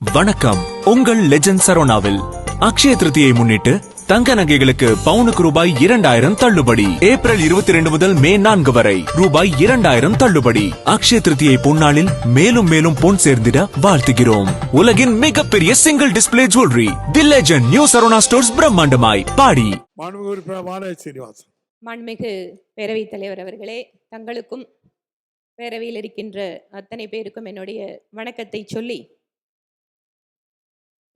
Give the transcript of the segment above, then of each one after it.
வணக்கம். உங்கள் லெஜண்ட் சரோனாவில். அக்ஷய திருதியை முன்னிட்டு தங்க நகைகளுக்கு பவுனுக்கு ரூபாய் இரண்டாயிரம் தள்ளுபடி. ஏப்ரல் இருபத்தி ரெண்டு முதல் மே நான்கு வரை ரூபாய் இரண்டாயிரம் தள்ளுபடி. அக்ஷய திருதியை பொன்னாளில் மேலும் மேலும் பொன் சேர்ந்திட வாழ்த்துகிறோம். உலகின் மிகப்பெரிய single display jewellery the Legend New Saravana stores பிரம்மாண்டமாய் Padi. மாண்புமிகு உறுப்பினர் மாணவ சீனிவாசன். மாண்புமிகு பேரவைத் தலைவர் அவர்களே தங்களுக்கும் பேரவையில் இருக்கின்ற அத்தனை பேருக்கும் என்னுடைய வணக்கத்தை சொல்லி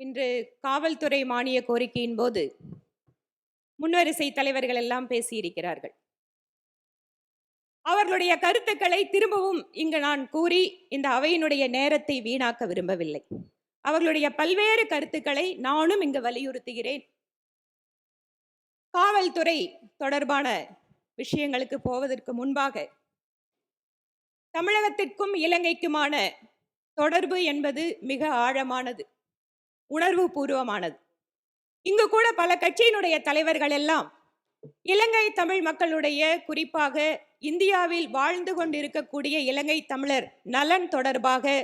இன்று காவல்துறை மானிய கோரிக்கையின் போது முன்வரிசை தலைவர்கள் எல்லாம் பேசியிருக்கிறார்கள். அவர்களுடைய கருத்துக்களை திரும்பவும் இங்கு நான் கூறி இந்த அவையினுடைய நேரத்தை வீணாக்க விரும்பவில்லை. அவர்களுடைய பல்வேறு கருத்துக்களை நானும் இங்கு வலியுறுத்துகிறேன். காவல்துறை தொடர்பான விஷயங்களுக்கு போவதற்கு முன்பாக தமிழகத்திற்கும் இலங்கைக்குமான தொடர்பு என்பது மிக ஆழமானது. உணர்வு பூர்வமானது இங்கு கூட பல கட்சியினுடைய தலைவர்கள் எல்லாம் இலங்கை தமிழ் மக்களுடைய குறிப்பாக இந்தியாவில் வாழ்ந்து கொண்டிருக்கக்கூடிய இலங்கை தமிழர் நலன் தொடர்பாக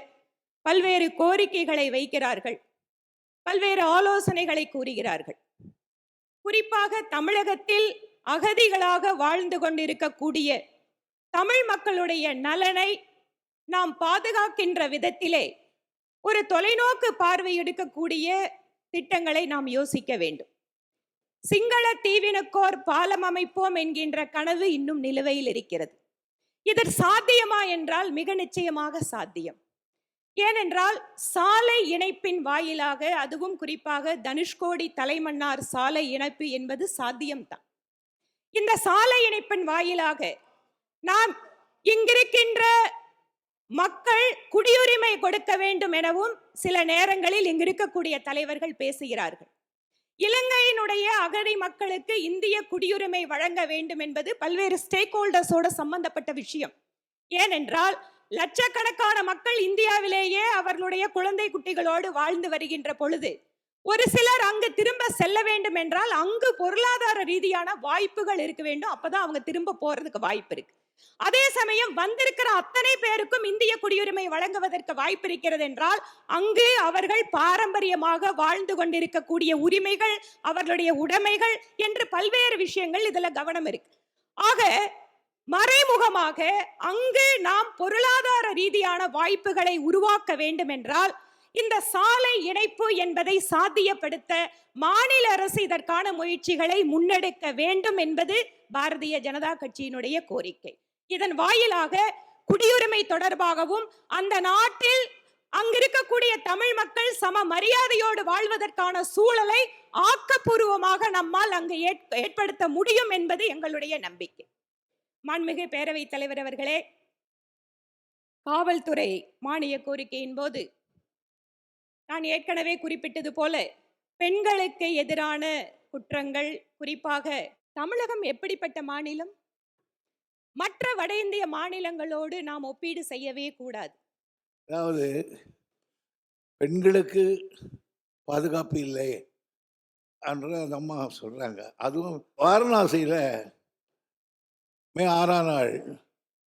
பல்வேறு கோரிக்கைகளை வைக்கிறார்கள். பல்வேறு ஆலோசனைகளை கூறுகிறார்கள். குறிப்பாக தமிழகத்தில் அகதிகளாக வாழ்ந்து கொண்டிருக்கக்கூடிய தமிழ் மக்களுடைய நலனை நாம் பாதுகாக்கின்ற விதத்திலே ஒரு தொலைநோக்கு பார்வை எடுக்கக்கூடிய திட்டங்களை நாம் யோசிக்க வேண்டும். சிங்கள தீவினக்கோர் பாலம் அமைப்போம் என்கின்ற கனவு இன்னும் நிலுவையில் இருக்கிறது. இது சாத்தியமா என்றால் மிக நிச்சயமாக சாத்தியம். ஏனென்றால் சாலை இணைப்பின் வாயிலாக அதுவும் குறிப்பாக தனுஷ்கோடி தலைமன்னார் சாலை இணைப்பு என்பது சாத்தியம்தான். இந்த சாலை இணைப்பின் வாயிலாக நாம் இங்கிருக்கின்ற மக்கள் குடியுரிமை கொடுக்க வேண்டும் எனவும் சில நேரங்களில் இங்கு இருக்கக்கூடிய தலைவர்கள் பேசுகிறார்கள். இலங்கையினுடைய அகதி மக்களுக்கு இந்திய குடியுரிமை வழங்க வேண்டும் என்பது பல்வேறு ஸ்டேக் ஹோல்டர்ஸோட சம்பந்தப்பட்ட விஷயம். ஏனென்றால் லட்சக்கணக்கான மக்கள் இந்தியாவிலேயே அவர்களுடைய குழந்தை குட்டிகளோடு வாழ்ந்து வருகின்ற பொழுது ஒரு சிலர் அங்கு திரும்ப செல்ல வேண்டும் என்றால் அங்கு பொருளாதார ரீதியான வாய்ப்புகள் இருக்க வேண்டும். அப்பதான் அவங்க திரும்ப போறதுக்கு வாய்ப்பு இருக்கு. அதே சமயம் வந்திருக்கிற அத்தனை பேருக்கும் இந்திய குடியுரிமை வழங்குவதற்கு வாய்ப்பு இருக்கிறது என்றால் அங்கு அவர்கள் பாரம்பரியமாக வாழ்ந்து கொண்டிருக்கக்கூடிய உரிமைகள் அவர்களுடைய உடைமைகள் என்று பல்வேறு விஷயங்கள் இதுல கவனம் இருக்கு. ஆக மறைமுகமாக அங்கு நாம் பொருளாதார ரீதியான வாய்ப்புகளை உருவாக்க வேண்டும் என்றால் இந்த சாலை இணைப்பு என்பதை சாத்தியப்படுத்த மாநில அரசு இதற்கான முயற்சிகளை முன்னெடுக்க வேண்டும் என்பது பாரதிய ஜனதா கட்சியினுடைய கோரிக்கை. இதன் வாயிலாக குடியுரிமை தொடர்பாகவும் அந்த நாட்டில் அங்கிருக்கக்கூடிய தமிழ் மக்கள் சம மரியாதையோடு வாழ்வதற்கான சூழலை ஆக்கப்பூர்வமாக நம்மால் அங்கு ஏற்படுத்த முடியும் என்பது எங்களுடைய நம்பிக்கை. மாண்புமிகு பேரவைத் தலைவர் அவர்களே காவல்துறை மானிய கோரிக்கையின் போது நான் ஏற்கனவே குறிப்பிட்டது போல பெண்களுக்கு எதிரான குற்றங்கள் குறிப்பாக தமிழகம் எப்படிப்பட்ட மாநிலம்? மற்ற வட இந்திய மாநிலங்களோடு நாம் ஒப்பீடு செய்யவே கூடாது. அதாவது பெண்களுக்கு பாதுகாப்பு இல்லை என்று அந்த அம்மா சொல்கிறாங்க அதுவும் வாரணாசியில் மே ஆறாம் நாள்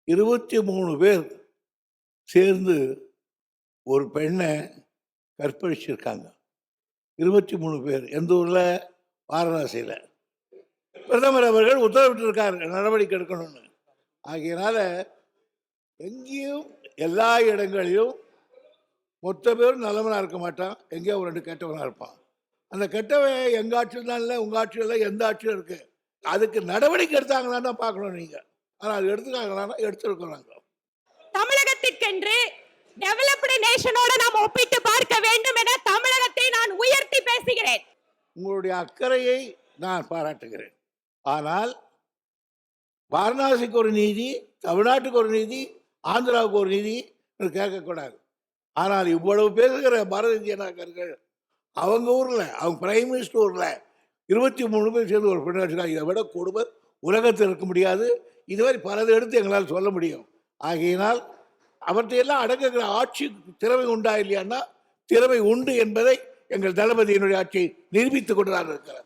இருபத்தி மூணு பேர் சேர்ந்து ஒரு பெண்ணை கற்பழிச்சிருக்காங்க. இருபத்தி மூணு பேர் எந்த ஊரில்? வாரணாசியில். பிரதமர் அவர்கள் உத்தரவிட்டிருக்காரு நடவடிக்கை எடுக்கணும்னு. ஆகையினால எங்கேயும் எல்லா இடங்களிலும் மொத்த பேரும் நல்லவனாக இருக்க மாட்டான். எங்கேயோ ஒரு ரெண்டு கெட்டவனாக இருப்பான். அந்த கெட்டவன் எங்கள் ஆட்சியில் தான் இல்லை உங்கள் ஆட்சியில் இல்லை எந்த ஆட்சியும் இருக்குது அதுக்கு நடவடிக்கை எடுத்தாங்களான்னு தான் பார்க்கணும் நீங்கள் ஆனால் அது எடுத்துக்காங்களான்னா எடுத்துருக்குறாங்க தமிழகத்திற்கென்று டெவலப்டு நேஷனோட நாம் ஒப்பிட்டு பார்க்க வேண்டும் என தமிழகத்தை நான் உயர்த்தி பேசுகிறேன். உங்களுடைய அக்கறையை நான் பாராட்டுகிறேன். ஆனால் வாரணாசிக்கு ஒரு நீதி தமிழ்நாட்டுக்கு ஒரு நீதி ஆந்திராவுக்கு ஒரு நீதி கேட்கக்கூடாது. ஆனால் இவ்வளவு பேசுகிற பாரதிய ஜனதாக்கர்கள் அவங்க ஊரில் அவங்க பிரைம் மினிஸ்டர் ஊரில் இருபத்தி மூணு பேர் சேர்ந்து ஒரு பெண்ணை இதை விட கொடுமை உலகத்தில் இருக்க முடியாது. இதுவரை பலது எடுத்து எங்களால் சொல்ல முடியும். ஆகையினால் அவற்றையெல்லாம் அடங்குகிற ஆட்சி திறமை உண்டா இல்லையான்னா திறமை உண்டு என்பதை எங்கள் தளபதியினுடைய ஆட்சியை நிரூபித்துக் கொண்டுதான் இருக்கிறார்